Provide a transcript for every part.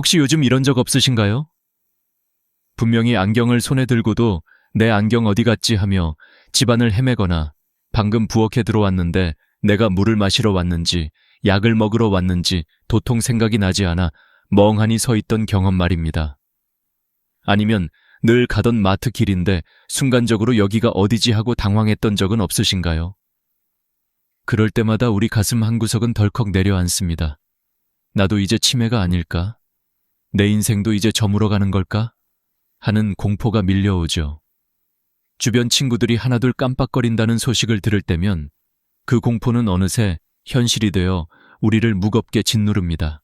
혹시 요즘 이런 적 없으신가요? 분명히 안경을 손에 들고도 내 안경 어디 갔지 하며 집안을 헤매거나 방금 부엌에 들어왔는데 내가 물을 마시러 왔는지 약을 먹으러 왔는지 도통 생각이 나지 않아 멍하니 서 있던 경험 말입니다. 아니면 늘 가던 마트 길인데 순간적으로 여기가 어디지 하고 당황했던 적은 없으신가요? 그럴 때마다 우리 가슴 한구석은 덜컥 내려앉습니다. 나도 이제 치매가 아닐까? 내 인생도 이제 저물어 가는 걸까? 하는 공포가 밀려오죠. 주변 친구들이 하나둘 깜빡거린다는 소식을 들을 때면 그 공포는 어느새 현실이 되어 우리를 무겁게 짓누릅니다.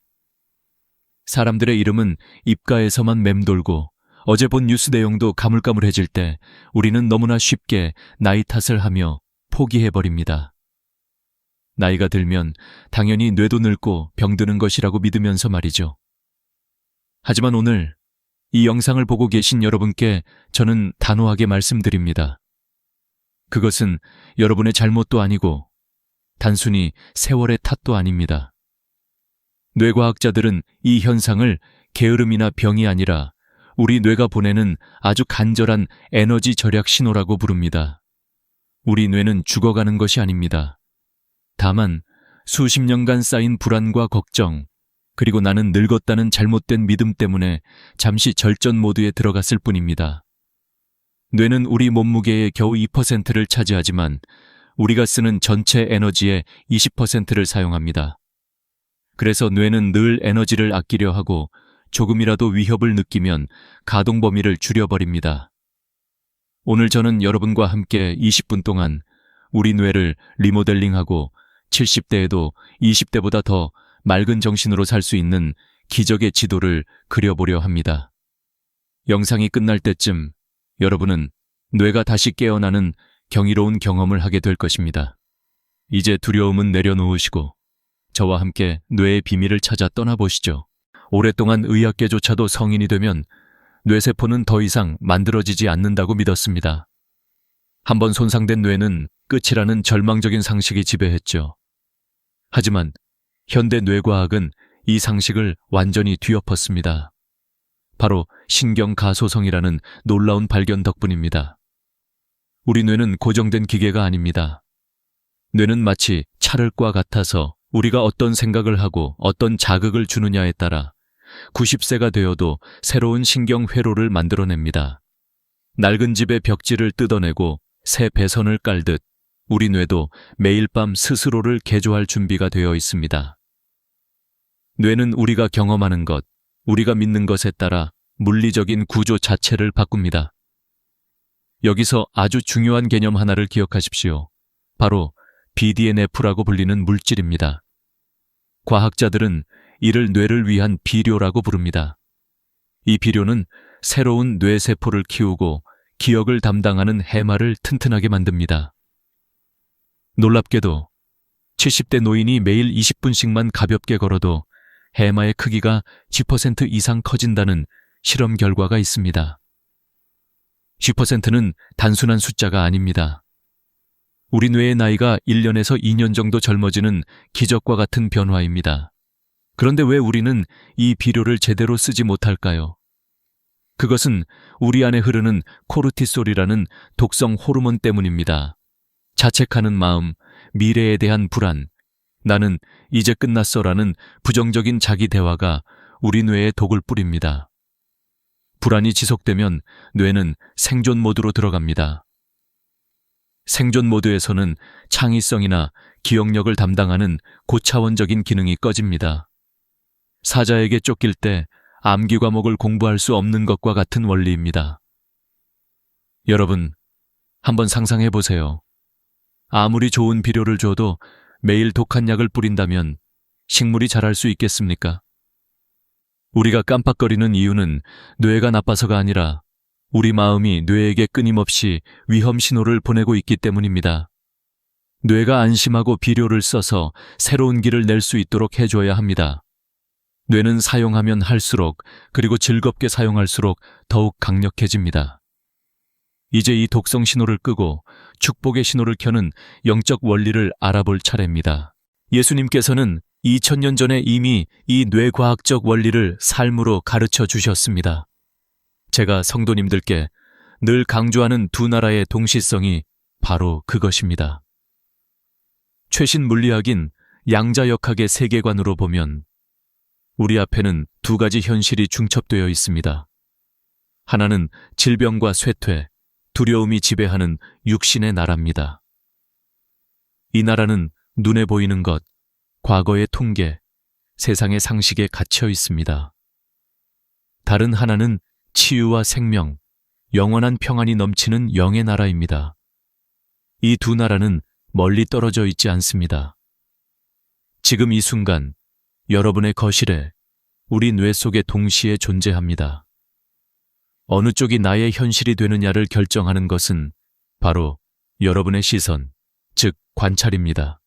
사람들의 이름은 입가에서만 맴돌고 어제 본 뉴스 내용도 가물가물해질 때 우리는 너무나 쉽게 나이 탓을 하며 포기해버립니다. 나이가 들면 당연히 뇌도 늙고 병드는 것이라고 믿으면서 말이죠. 하지만 오늘 이 영상을 보고 계신 여러분께 저는 단호하게 말씀드립니다. 그것은 여러분의 잘못도 아니고 단순히 세월의 탓도 아닙니다. 뇌과학자들은 이 현상을 게으름이나 병이 아니라 우리 뇌가 보내는 아주 간절한 에너지 절약 신호라고 부릅니다. 우리 뇌는 죽어가는 것이 아닙니다. 다만 수십 년간 쌓인 불안과 걱정, 그리고 나는 늙었다는 잘못된 믿음 때문에 잠시 절전 모드에 들어갔을 뿐입니다. 뇌는 우리 몸무게의 겨우 2%를 차지하지만 우리가 쓰는 전체 에너지의 20%를 사용합니다. 그래서 뇌는 늘 에너지를 아끼려 하고 조금이라도 위협을 느끼면 가동 범위를 줄여버립니다. 오늘 저는 여러분과 함께 20분 동안 우리 뇌를 리모델링하고 70대에도 20대보다 더 맑은 정신으로 살 수 있는 기적의 지도를 그려보려 합니다. 영상이 끝날 때쯤 여러분은 뇌가 다시 깨어나는 경이로운 경험을 하게 될 것입니다. 이제 두려움은 내려놓으시고 저와 함께 뇌의 비밀을 찾아 떠나보시죠. 오랫동안 의학계조차도 성인이 되면 뇌세포는 더 이상 만들어지지 않는다고 믿었습니다. 한번 손상된 뇌는 끝이라는 절망적인 상식이 지배했죠. 하지만 현대 뇌과학은 이 상식을 완전히 뒤엎었습니다. 바로 신경가소성이라는 놀라운 발견 덕분입니다. 우리 뇌는 고정된 기계가 아닙니다. 뇌는 마치 찰흙과 같아서 우리가 어떤 생각을 하고 어떤 자극을 주느냐에 따라 90세가 되어도 새로운 신경 회로를 만들어냅니다. 낡은 집의 벽지를 뜯어내고 새 배선을 깔듯 우리 뇌도 매일 밤 스스로를 개조할 준비가 되어 있습니다. 뇌는 우리가 경험하는 것, 우리가 믿는 것에 따라 물리적인 구조 자체를 바꿉니다. 여기서 아주 중요한 개념 하나를 기억하십시오. 바로 BDNF라고 불리는 물질입니다. 과학자들은 이를 뇌를 위한 비료라고 부릅니다. 이 비료는 새로운 뇌세포를 키우고 기억을 담당하는 해마를 튼튼하게 만듭니다. 놀랍게도 70대 노인이 매일 20분씩만 가볍게 걸어도 해마의 크기가 10% 이상 커진다는 실험 결과가 있습니다. 10%는 단순한 숫자가 아닙니다. 우리 뇌의 나이가 1년에서 2년 정도 젊어지는 기적과 같은 변화입니다. 그런데 왜 우리는 이 비료를 제대로 쓰지 못할까요? 그것은 우리 안에 흐르는 코르티솔이라는 독성 호르몬 때문입니다. 자책하는 마음, 미래에 대한 불안, 나는 이제 끝났어라는 부정적인 자기 대화가 우리 뇌에 독을 뿌립니다. 불안이 지속되면 뇌는 생존 모드로 들어갑니다. 생존 모드에서는 창의성이나 기억력을 담당하는 고차원적인 기능이 꺼집니다. 사자에게 쫓길 때 암기 과목을 공부할 수 없는 것과 같은 원리입니다. 여러분, 한번 상상해 보세요. 아무리 좋은 비료를 줘도 매일 독한 약을 뿌린다면 식물이 자랄 수 있겠습니까? 우리가 깜빡거리는 이유는 뇌가 나빠서가 아니라 우리 마음이 뇌에게 끊임없이 위험 신호를 보내고 있기 때문입니다. 뇌가 안심하고 비료를 써서 새로운 길을 낼 수 있도록 해줘야 합니다. 뇌는 사용하면 할수록 그리고 즐겁게 사용할수록 더욱 강력해집니다. 이제 이 독성 신호를 끄고 축복의 신호를 켜는 영적 원리를 알아볼 차례입니다. 예수님께서는 2000년 전에 이미 이 뇌과학적 원리를 삶으로 가르쳐 주셨습니다. 제가 성도님들께 늘 강조하는 두 나라의 동시성이 바로 그것입니다. 최신 물리학인 양자역학의 세계관으로 보면 우리 앞에는 두 가지 현실이 중첩되어 있습니다. 하나는 질병과 쇠퇴, 두려움이 지배하는 육신의 나라입니다. 이 나라는 눈에 보이는 것, 과거의 통계, 세상의 상식에 갇혀 있습니다. 다른 하나는 치유와 생명, 영원한 평안이 넘치는 영의 나라입니다. 이 두 나라는 멀리 떨어져 있지 않습니다. 지금 이 순간 여러분의 거실에 우리 뇌 속에 동시에 존재합니다. 어느 쪽이 나의 현실이 되느냐를 결정하는 것은 바로 여러분의 시선, 즉 관찰입니다.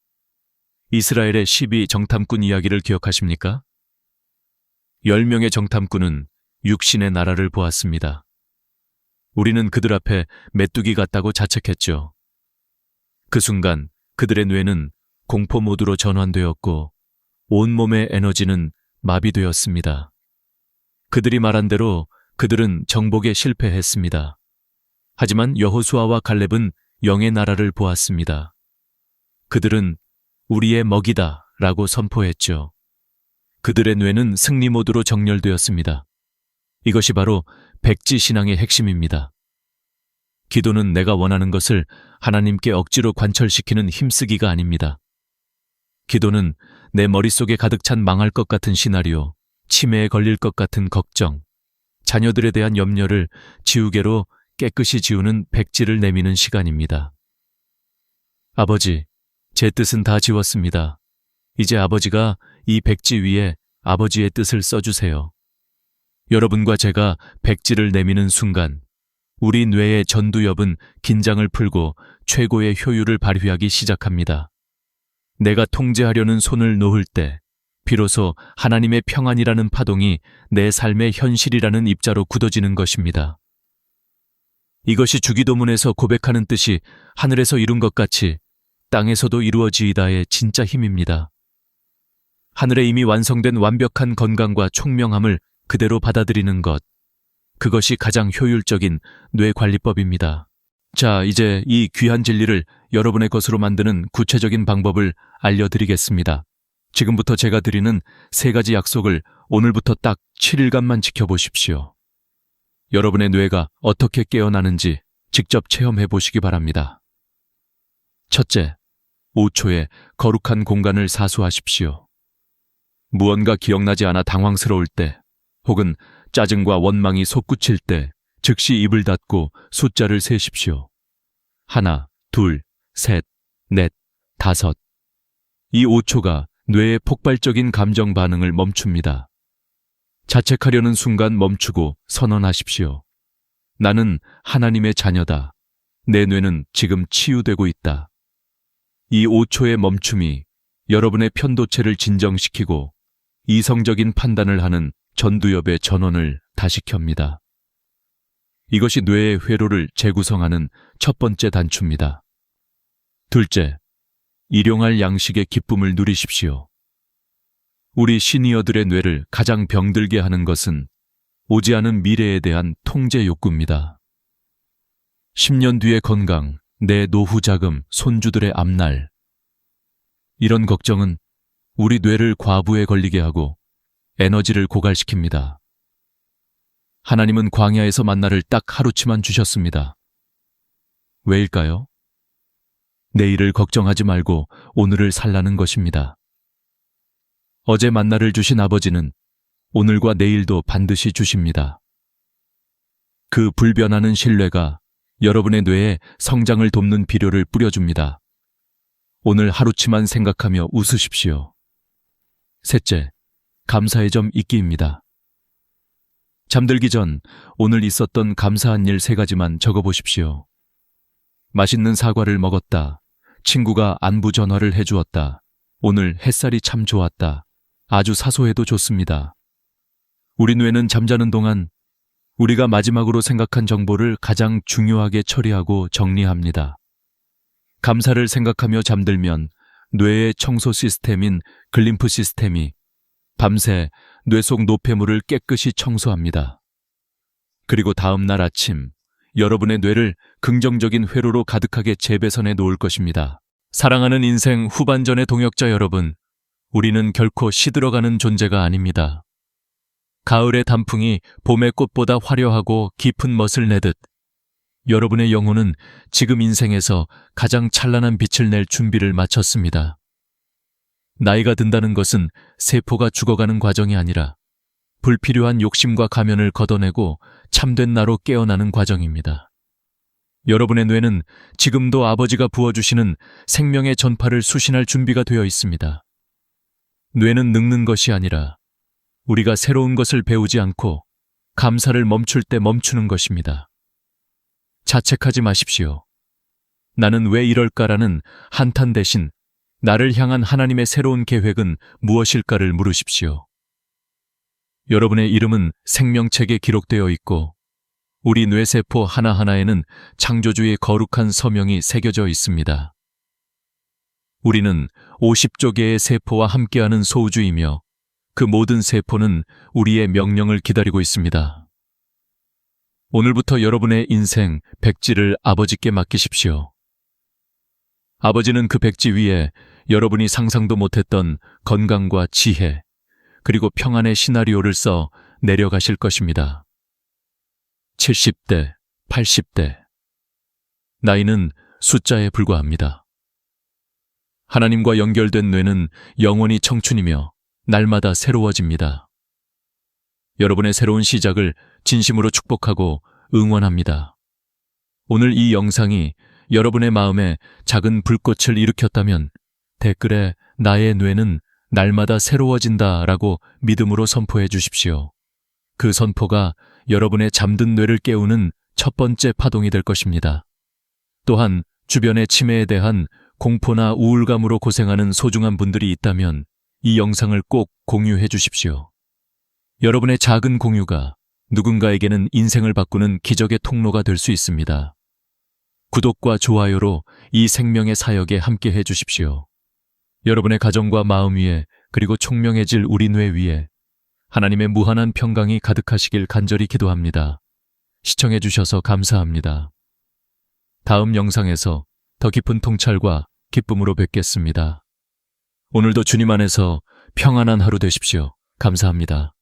이스라엘의 12 정탐꾼 이야기를 기억하십니까? 10명의 정탐꾼은 육신의 나라를 보았습니다. 우리는 그들 앞에 메뚜기 같다고 자책했죠. 그 순간 그들의 뇌는 공포 모드로 전환되었고 온몸의 에너지는 마비되었습니다. 그들이 말한 대로 그들은 정복에 실패했습니다. 하지만 여호수아와 갈렙은 영의 나라를 보았습니다. 그들은 우리의 먹이다 라고 선포했죠. 그들의 뇌는 승리 모드로 정렬되었습니다. 이것이 바로 백지 신앙의 핵심입니다. 기도는 내가 원하는 것을 하나님께 억지로 관철시키는 힘쓰기가 아닙니다. 기도는 내 머릿속에 가득 찬 망할 것 같은 시나리오, 치매에 걸릴 것 같은 걱정, 자녀들에 대한 염려를 지우개로 깨끗이 지우는 백지를 내미는 시간입니다. 아버지, 제 뜻은 다 지웠습니다. 이제 아버지가 이 백지 위에 아버지의 뜻을 써주세요. 여러분과 제가 백지를 내미는 순간 우리 뇌의 전두엽은 긴장을 풀고 최고의 효율을 발휘하기 시작합니다. 내가 통제하려는 손을 놓을 때 비로소 하나님의 평안이라는 파동이 내 삶의 현실이라는 입자로 굳어지는 것입니다. 이것이 주기도문에서 고백하는 뜻이 하늘에서 이룬 것 같이 땅에서도 이루어지이다의 진짜 힘입니다. 하늘에 이미 완성된 완벽한 건강과 총명함을 그대로 받아들이는 것. 그것이 가장 효율적인 뇌관리법입니다. 자, 이제 이 귀한 진리를 여러분의 것으로 만드는 구체적인 방법을 알려드리겠습니다. 지금부터 제가 드리는 세 가지 약속을 오늘부터 딱 7일간만 지켜보십시오. 여러분의 뇌가 어떻게 깨어나는지 직접 체험해 보시기 바랍니다. 첫째, 5초에 거룩한 공간을 사수하십시오. 무언가 기억나지 않아 당황스러울 때, 혹은 짜증과 원망이 솟구칠 때, 즉시 입을 닫고 숫자를 세십시오. 하나, 둘, 셋, 넷, 다섯. 이 5초가 뇌의 폭발적인 감정 반응을 멈춥니다. 자책하려는 순간 멈추고 선언하십시오. 나는 하나님의 자녀다. 내 뇌는 지금 치유되고 있다. 이 5초의 멈춤이 여러분의 편도체를 진정시키고 이성적인 판단을 하는 전두엽의 전원을 다시 켭니다. 이것이 뇌의 회로를 재구성하는 첫 번째 단추입니다. 둘째, 일용할 양식의 기쁨을 누리십시오. 우리 시니어들의 뇌를 가장 병들게 하는 것은 오지 않은 미래에 대한 통제 욕구입니다. 10년 뒤의 건강, 내 노후 자금, 손주들의 앞날. 이런 걱정은 우리 뇌를 과부에 걸리게 하고 에너지를 고갈시킵니다. 하나님은 광야에서 만나를 딱 하루치만 주셨습니다. 왜일까요? 내일을 걱정하지 말고 오늘을 살라는 것입니다. 어제 만나를 주신 아버지는 오늘과 내일도 반드시 주십니다. 그 불변하는 신뢰가 여러분의 뇌에 성장을 돕는 비료를 뿌려줍니다. 오늘 하루치만 생각하며 웃으십시오. 셋째, 감사의 점 잊기입니다. 잠들기 전 오늘 있었던 감사한 일 세 가지만 적어보십시오. 맛있는 사과를 먹었다. 친구가 안부 전화를 해주었다. 오늘 햇살이 참 좋았다. 아주 사소해도 좋습니다. 우리 뇌는 잠자는 동안 우리가 마지막으로 생각한 정보를 가장 중요하게 처리하고 정리합니다. 감사를 생각하며 잠들면 뇌의 청소 시스템인 글림프 시스템이 밤새 뇌 속 노폐물을 깨끗이 청소합니다. 그리고 다음 날 아침 여러분의 뇌를 긍정적인 회로로 가득하게 재배선해 놓을 것입니다. 사랑하는 인생 후반전의 동역자 여러분, 우리는 결코 시들어가는 존재가 아닙니다. 가을의 단풍이 봄의 꽃보다 화려하고 깊은 멋을 내듯 여러분의 영혼은 지금 인생에서 가장 찬란한 빛을 낼 준비를 마쳤습니다. 나이가 든다는 것은 세포가 죽어가는 과정이 아니라 불필요한 욕심과 가면을 걷어내고 참된 나로 깨어나는 과정입니다. 여러분의 뇌는 지금도 아버지가 부어주시는 생명의 전파를 수신할 준비가 되어 있습니다. 뇌는 늙는 것이 아니라 우리가 새로운 것을 배우지 않고 감사를 멈출 때 멈추는 것입니다. 자책하지 마십시오. 나는 왜 이럴까라는 한탄 대신 나를 향한 하나님의 새로운 계획은 무엇일까를 물으십시오. 여러분의 이름은 생명책에 기록되어 있고 우리 뇌세포 하나하나에는 창조주의 거룩한 서명이 새겨져 있습니다. 우리는 50조 개의 세포와 함께하는 소우주이며 그 모든 세포는 우리의 명령을 기다리고 있습니다. 오늘부터 여러분의 인생 백지를 아버지께 맡기십시오. 아버지는 그 백지 위에 여러분이 상상도 못했던 건강과 지혜, 그리고 평안의 시나리오를 써 내려가실 것입니다. 70대, 80대. 나이는 숫자에 불과합니다. 하나님과 연결된 뇌는 영원히 청춘이며 날마다 새로워집니다. 여러분의 새로운 시작을 진심으로 축복하고 응원합니다. 오늘 이 영상이 여러분의 마음에 작은 불꽃을 일으켰다면 댓글에 나의 뇌는 날마다 새로워진다 라고 믿음으로 선포해 주십시오. 그 선포가 여러분의 잠든 뇌를 깨우는 첫 번째 파동이 될 것입니다. 또한 주변의 치매에 대한 공포나 우울감으로 고생하는 소중한 분들이 있다면 이 영상을 꼭 공유해 주십시오. 여러분의 작은 공유가 누군가에게는 인생을 바꾸는 기적의 통로가 될 수 있습니다. 구독과 좋아요로 이 생명의 사역에 함께 해 주십시오. 여러분의 가정과 마음 위에 그리고 총명해질 우리 뇌 위에 하나님의 무한한 평강이 가득하시길 간절히 기도합니다. 시청해 주셔서 감사합니다. 다음 영상에서 더 깊은 통찰과 기쁨으로 뵙겠습니다. 오늘도 주님 안에서 평안한 하루 되십시오. 감사합니다.